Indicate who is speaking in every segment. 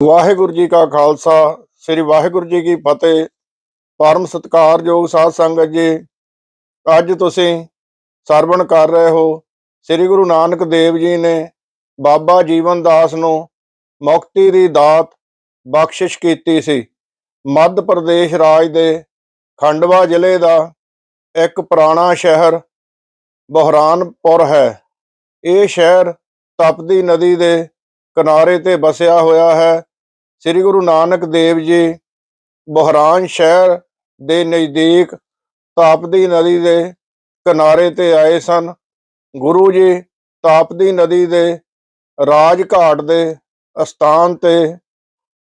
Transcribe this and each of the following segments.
Speaker 1: ਵਾਹਿਗੁਰੂ ਜੀ ਕਾ ਖਾਲਸਾ, ਸ੍ਰੀ ਵਾਹਿਗੁਰੂ ਜੀ ਕੀ ਫਤਿਹ। ਪਰਮ ਸਤਿਕਾਰਯੋਗ ਸਾਧ ਸੰਗਤ ਜੀ, ਅੱਜ ਤੁਸੀਂ ਸਰਵਣ ਕਰ ਰਹੇ ਹੋ। ਸ੍ਰੀ ਗੁਰੂ ਨਾਨਕ ਦੇਵ ਜੀ ਨੇ ਬਾਬਾ ਜੀਵਨ ਦਾਸ ਨੂੰ ਮੁਕਤੀ ਦੀ ਦਾਤ ਬਖਸ਼ਿਸ਼ ਕੀਤੀ ਸੀ। ਮੱਧ ਪ੍ਰਦੇਸ਼ ਰਾਜ ਦੇ ਖੰਡਵਾ ਜ਼ਿਲ੍ਹੇ ਦਾ ਇੱਕ ਪੁਰਾਣਾ ਸ਼ਹਿਰ ਬਹਰਾਨਪੁਰ ਹੈ। ਇਹ ਸ਼ਹਿਰ ਤਪਦੀ ਨਦੀ ਦੇ ਕਿਨਾਰੇ ਤੇ ਵਸਿਆ ਹੋਇਆ ਹੈ। ਸ੍ਰੀ ਗੁਰੂ ਨਾਨਕ ਦੇਵ ਜੀ ਬਹਰਾਨ ਸ਼ਹਿਰ ਦੇ ਨਜ਼ਦੀਕ ਤਾਪਦੀ ਨਦੀ ਦੇ ਕਿਨਾਰੇ ਤੇ ਆਏ ਸਨ। ਗੁਰੂ ਜੀ ਤਾਪਦੀ ਨਦੀ ਦੇ ਰਾਜ ਘਾਟ ਦੇ ਅਸਥਾਨ ਤੇ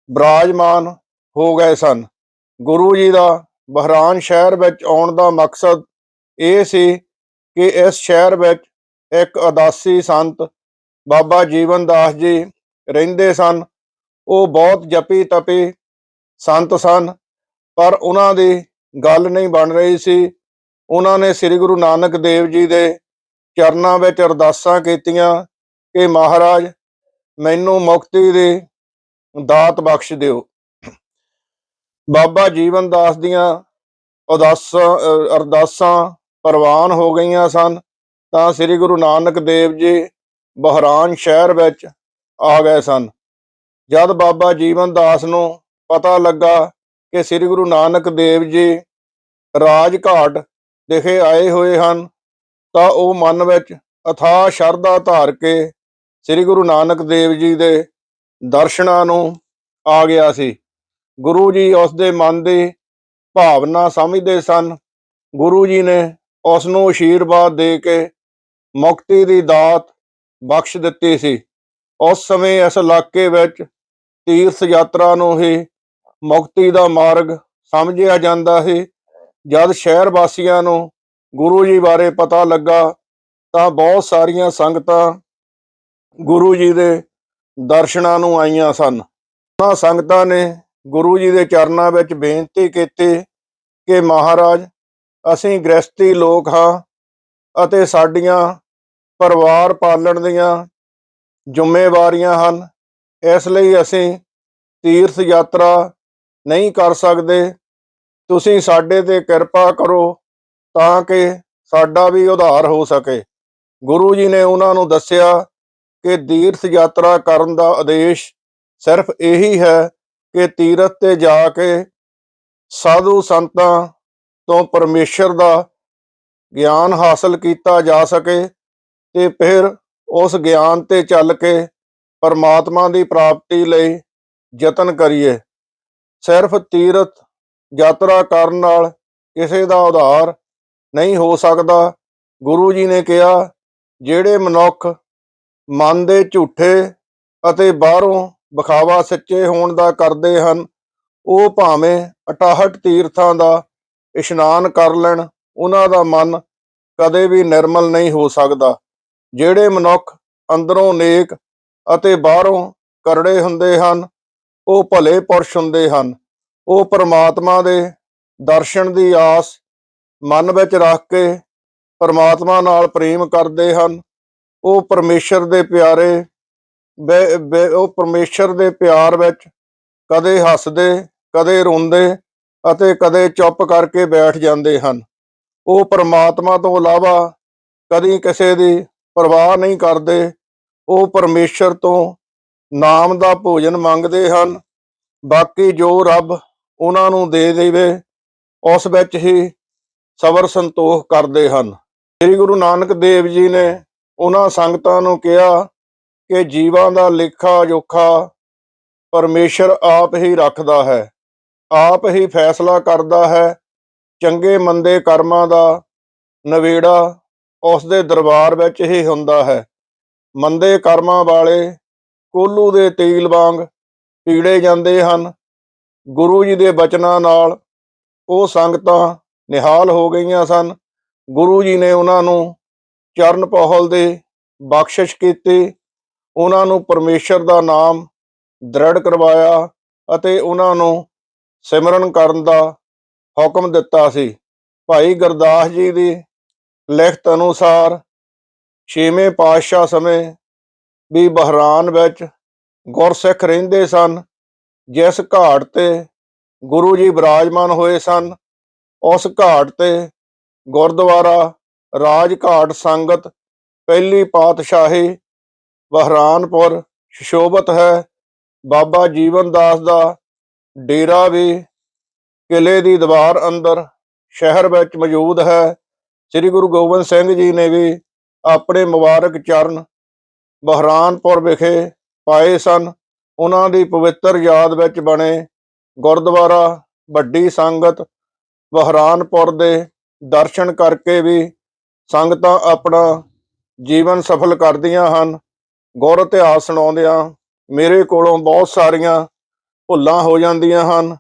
Speaker 1: ਬਰਾਜਮਾਨ ਹੋ ਗਏ ਸਨ। ਗੁਰੂ ਜੀ ਦਾ ਬਹਰਾਨ ਸ਼ਹਿਰ ਵਿੱਚ ਆਉਣ ਦਾ ਮਕਸਦ ਇਹ ਸੀ ਕਿ ਇਸ ਸ਼ਹਿਰ ਵਿੱਚ ਇੱਕ ਉਦਾਸੀ ਸੰਤ ਬਾਬਾ ਜੀਵਨ ਦਾਸ ਜੀ ਰਹਿੰਦੇ ਸਨ। ਉਹ ਬਹੁਤ ਜਪੀ ਤਪੀ, ਸੰਤ ਸਨ, ਪਰ ਉਹਨਾਂ ਦੀ ਗੱਲ ਨਹੀਂ ਬਣ ਰਹੀ ਸੀ। ਉਹਨਾਂ ਨੇ ਸ੍ਰੀ ਗੁਰੂ ਨਾਨਕ ਦੇਵ ਜੀ ਦੇ ਚਰਨਾਂ ਵਿੱਚ ਅਰਦਾਸਾਂ ਕੀਤੀਆਂ ਕਿ ਮਹਾਰਾਜ, ਮੈਨੂੰ ਮੁਕਤੀ ਦੀ ਦਾਤ ਬਖਸ਼ ਦਿਓ। ਬਾਬਾ ਜੀਵਨ ਦਾਸ ਦੀਆਂ ਉਦਾਸਾਂ ਅਰਦਾਸਾਂ ਪ੍ਰਵਾਨ ਹੋ ਗਈਆਂ ਸਨ, ਤਾਂ ਸ੍ਰੀ ਗੁਰੂ ਨਾਨਕ ਦੇਵ ਜੀ ਬਹਰਾਨ ਸ਼ਹਿਰ ਵਿੱਚ ਆ ਗਏ ਸਨ। ਜਦ ਬਾਬਾ ਜੀਵਨ ਦਾਸ ਨੂੰ ਪਤਾ ਲੱਗਾ ਕਿ ਸ੍ਰੀ ਗੁਰੂ ਨਾਨਕ ਦੇਵ ਜੀ ਰਾਜ ਘਾਟ ਦਿਖੇ ਆਏ ਹੋਏ ਹਨ, ਤਾਂ ਉਹ ਮਨ ਵਿੱਚ ਅਥਾਹ ਸ਼ਰਧਾ ਧਾਰ ਕੇ ਸ੍ਰੀ ਗੁਰੂ ਨਾਨਕ ਦੇਵ ਜੀ ਦੇ ਦਰਸ਼ਨਾਂ ਨੂੰ ਆ ਗਿਆ ਸੀ। ਗੁਰੂ ਜੀ ਉਸ ਦੇ ਮਨ ਦੀ ਭਾਵਨਾ ਸਮਝਦੇ ਸਨ। ਗੁਰੂ ਜੀ ਨੇ ਉਸ ਨੂੰ ਅਸ਼ੀਰਵਾਦ ਦੇ ਕੇ ਮੁਕਤੀ ਦੀ ਦਾਤ ਬਖਸ਼ ਦਿੱਤੀ ਸੀ। ਉਸ ਸਮੇਂ ਇਸ ਇਲਾਕੇ ਵਿੱਚ ਤੀਰਥ ਯਾਤਰਾ ਨੂੰ ਹੀ ਮੁਕਤੀ ਦਾ ਮਾਰਗ ਸਮਝਿਆ ਜਾਂਦਾ ਹੈ। ਜਦ ਸ਼ਹਿਰ ਵਾਸੀਆਂ ਨੂੰ ਗੁਰੂ ਜੀ ਬਾਰੇ ਪਤਾ ਲੱਗਾ ਤਾਂ ਬਹੁਤ ਸਾਰੀਆਂ ਸੰਗਤਾਂ ਗੁਰੂ ਜੀ ਦੇ ਦਰਸ਼ਨਾਂ ਨੂੰ ਆਈਆਂ ਸਨ। ਉਹਨਾਂ ਸੰਗਤਾਂ ਨੇ ਗੁਰੂ ਜੀ ਦੇ ਚਰਨਾਂ ਵਿੱਚ ਬੇਨਤੀ ਕੀਤੀ ਕਿ ਮਹਾਰਾਜ, ਅਸੀਂ ਗ੍ਰਸਤੀ ਲੋਕ ਹਾਂ ਅਤੇ ਸਾਡੀਆਂ ਪਰਿਵਾਰ ਪਾਲਣ ਦੀਆਂ ਜ਼ਿੰਮੇਵਾਰੀਆਂ ਹਨ। ਇਸ ਲਈ ਅਸੀਂ ਤੀਰਥ ਯਾਤਰਾ ਨਹੀਂ ਕਰ ਸਕਦੇ। ਤੁਸੀਂ ਸਾਡੇ ਤੇ ਕਿਰਪਾ ਕਰੋ ਤਾਂ ਕਿ ਸਾਡਾ ਵੀ ਉਧਾਰ ਹੋ ਸਕੇ। ਗੁਰੂ ਜੀ ਨੇ ਉਹਨਾਂ ਨੂੰ ਦੱਸਿਆ ਕਿ ਤੀਰਥ ਯਾਤਰਾ ਕਰਨ ਦਾ ਆਦੇਸ਼ ਸਿਰਫ ਇਹੀ ਹੈ ਕਿ ਤੀਰਥ ਤੇ ਜਾ ਕੇ ਸਾਧੂ ਸੰਤਾਂ ਤੋਂ ਪਰਮੇਸ਼ਰ ਦਾ ਗਿਆਨ ਹਾਸਲ ਕੀਤਾ ਜਾ ਸਕੇ ਤੇ ਫਿਰ ਉਸ ਗਿਆਨ ਤੇ ਚੱਲ ਕੇ ਪਰਮਾਤਮਾ ਦੀ ਪ੍ਰਾਪਤੀ ਲਈ ਯਤਨ ਕਰੀਏ। ਸਿਰਫ ਤੀਰਥ ਯਾਤਰਾ ਕਰਨ ਨਾਲ ਕਿਸੇ ਦਾ ਉਧਾਰ ਨਹੀਂ ਹੋ ਸਕਦਾ। ਗੁਰੂ ਜੀ ਨੇ ਕਿਹਾ, ਜਿਹੜੇ ਮਨੁੱਖ ਮਨ ਦੇ ਝੂਠੇ ਅਤੇ ਬਾਹਰੋਂ ਵਿਖਾਵਾ ਸੱਚੇ ਹੋਣ ਦਾ ਕਰਦੇ ਹਨ, ਉਹ ਭਾਵੇਂ 68 ਤੀਰਥਾਂ ਦਾ ਇਸ਼ਨਾਨ ਕਰ ਲੈਣ, ਉਹਨਾਂ ਦਾ ਮਨ ਕਦੇ ਵੀ ਨਿਰਮਲ ਨਹੀਂ ਹੋ ਸਕਦਾ। ਜਿਹੜੇ ਮਨੁੱਖ ਅੰਦਰੋਂ ਨੇਕ ਅਤੇ ਬਾਹਰੋਂ ਕਰੜੇ ਹੁੰਦੇ ਹਨ। ਉਹ ਭਲੇ ਪੁਰਸ਼ ਹੁੰਦੇ ਹਨ। ਉਹ ਪਰਮਾਤਮਾ ਦੇ ਦਰਸ਼ਨ ਦੀ ਆਸ ਮਨ ਵਿੱਚ ਰੱਖ ਕੇ ਪਰਮਾਤਮਾ ਨਾਲ ਪ੍ਰੇਮ ਕਰਦੇ ਹਨ। ਉਹ ਪਰਮੇਸ਼ਰ ਦੇ ਪਿਆਰੇ ਬੇ- ਉਹ ਪਰਮੇਸ਼ਰ ਦੇ ਪਿਆਰ ਵਿੱਚ ਕਦੇ ਹੱਸਦੇ, ਕਦੇ ਰੋਂਦੇ ਅਤੇ ਕਦੇ ਚੁੱਪ ਕਰਕੇ ਬੈਠ ਜਾਂਦੇ ਹਨ। ਉਹ ਪਰਮਾਤਮਾ ਤੋਂ ਇਲਾਵਾ ਕਦੀ ਕਿਸੇ ਦੀ ਪਰਵਾਹ ਨਹੀਂ ਕਰਦੇ। ਉਹ ਪਰਮੇਸ਼ਰ ਤੋਂ ਨਾਮ ਦਾ ਭੋਜਨ ਮੰਗਦੇ ਹਨ। ਬਾਕੀ ਜੋ ਰੱਬ ਉਹਨਾਂ ਨੂੰ ਦੇ ਦੇਵੇ, ਉਸ ਵਿੱਚ ਹੀ ਸਬਰ ਸੰਤੋਖ ਕਰਦੇ ਹਨ। ਸ੍ਰੀ ਗੁਰੂ ਨਾਨਕ ਦੇਵ ਜੀ ਨੇ ਉਹਨਾਂ ਸੰਗਤਾਂ ਨੂੰ ਕਿਹਾ ਕਿ ਜੀਵਾਂ ਦਾ ਲੇਖਾ ਜੋਖਾ ਪਰਮੇਸ਼ਰ ਆਪ ਹੀ ਰੱਖਦਾ ਹੈ। ਆਪ ਹੀ ਫੈਸਲਾ ਕਰਦਾ ਹੈ, ਚੰਗੇ ਮੰਦੇ ਕਰਮਾਂ ਦਾ ਨਵੇੜਾ ਉਸ ਦੇ ਦਰਬਾਰ ਵਿੱਚ ਹੀ ਹੁੰਦਾ ਹੈ। ਮੰਦੇ ਕਰਮਾਂ ਵਾਲੇ ਕੋਲੂ ਦੇ ਤੇਲ ਵਾਂਗ ਪੀੜੇ ਜਾਂਦੇ ਹਨ। ਗੁਰੂ ਜੀ ਦੇ ਬਚਨਾਂ ਨਾਲ ਉਹ ਸੰਗਤਾਂ ਨਿਹਾਲ ਹੋ ਗਈਆਂ ਸਨ। ਗੁਰੂ ਜੀ ਨੇ ਉਹਨਾਂ ਨੂੰ ਚਰਨ ਪਹਲ ਦੇ ਬਖਸ਼ਿਸ਼ ਕੀਤੀ। ਉਹਨਾਂ ਨੂੰ ਪਰਮੇਸ਼ਰ ਦਾ ਨਾਮ ਦ੍ਰਿੜ ਕਰਵਾਇਆ ਅਤੇ ਉਹਨਾਂ ਨੂੰ ਸਿਮਰਨ ਕਰਨ ਦਾ ਹੁਕਮ ਦਿੱਤਾ ਸੀ। ਭਾਈ ਗੁਰਦਾਸ ਜੀ ਦੀ ਲਿਖਤ ਅਨੁਸਾਰ ਛੇਵੇਂ ਪਾਤਸ਼ਾਹ ਸਮੇਂ ਵੀ ਬਹਰਾਨ ਵਿੱਚ ਗੁਰਸਿੱਖ ਰਹਿੰਦੇ ਸਨ, ਜਿਸ ਘਾਟ ਤੇ ਗੁਰੂ ਜੀ ਬਿਰਾਜਮਾਨ ਹੋਏ ਸਨ, ਉਸ ਘਾਟ ਤੇ ਗੁਰਦੁਆਰਾ ਰਾਜ ਘਾਟ ਸੰਗਤ ਪਹਿਲੀ ਪਾਤਸ਼ਾਹੀ ਬਹਰਾਨਪੁਰ ਸ਼ੋਭਤ ਹੈ। ਬਾਬਾ ਜੀਵਨ ਦਾਸ ਦਾ ਡੇਰਾ ਵੀ ਕਿਲੇ ਦੀ ਦੀਵਾਰ ਅੰਦਰ ਸ਼ਹਿਰ ਵਿੱਚ ਮੌਜੂਦ ਹੈ। ਸ੍ਰੀ ਗੁਰੂ ਗੋਬਿੰਦ ਸਿੰਘ ਜੀ ਨੇ ਵੀ ਆਪਣੇ ਮੁਬਾਰਕ ਚਰਨ ਬਹਿਰਾਨਪੁਰ ਵਿਖੇ ਪਾਏ ਸਨ। ਉਹਨਾਂ ਦੀ ਪਵਿੱਤਰ ਯਾਦ ਵਿੱਚ ਬਣੇ ਗੁਰਦੁਆਰਾ, ਵੱਡੀ ਸੰਗਤ, ਬਹਿਰਾਨਪੁਰ ਦੇ ਦਰਸ਼ਨ ਕਰਕੇ ਵੀ ਸੰਗਤਾਂ ਆਪਣਾ ਜੀਵਨ ਸਫਲ ਕਰਦੀਆਂ ਹਨ। ਗੁਰ ਇਤਿਹਾਸ ਸੁਣਾਉਂਦਿਆਂ ਮੇਰੇ ਕੋਲੋਂ ਬਹੁਤ ਸਾਰੀਆਂ ਭੁੱਲਾਂ ਹੋ ਜਾਂਦੀਆਂ ਹਨ।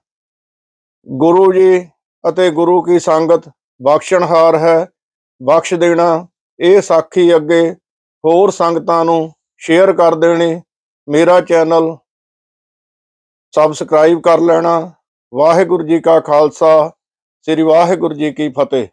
Speaker 1: ਗੁਰੂ ਜੀ ਅਤੇ ਗੁਰੂ ਕੀ ਸੰਗਤ ਬਖਸ਼ਣਹਾਰ ਹੈ। ਬਖਸ਼ ਦੇਣਾ ਇਹ ਸਾਖੀ ਅੱਗੇ ਹੋਰ ਸੰਗਤਾਂ ਨੂੰ ਸ਼ੇਅਰ ਕਰ ਦੇਣੀ। ਮੇਰਾ ਚੈਨਲ ਸਬਸਕ੍ਰਾਈਬ ਕਰ ਲੈਣਾ। ਵਾਹਿਗੁਰੂ ਜੀ ਕਾ ਖਾਲਸਾ। ਸ੍ਰੀ ਵਾਹਿਗੁਰੂ ਜੀ ਕੀ ਫਤਿਹ।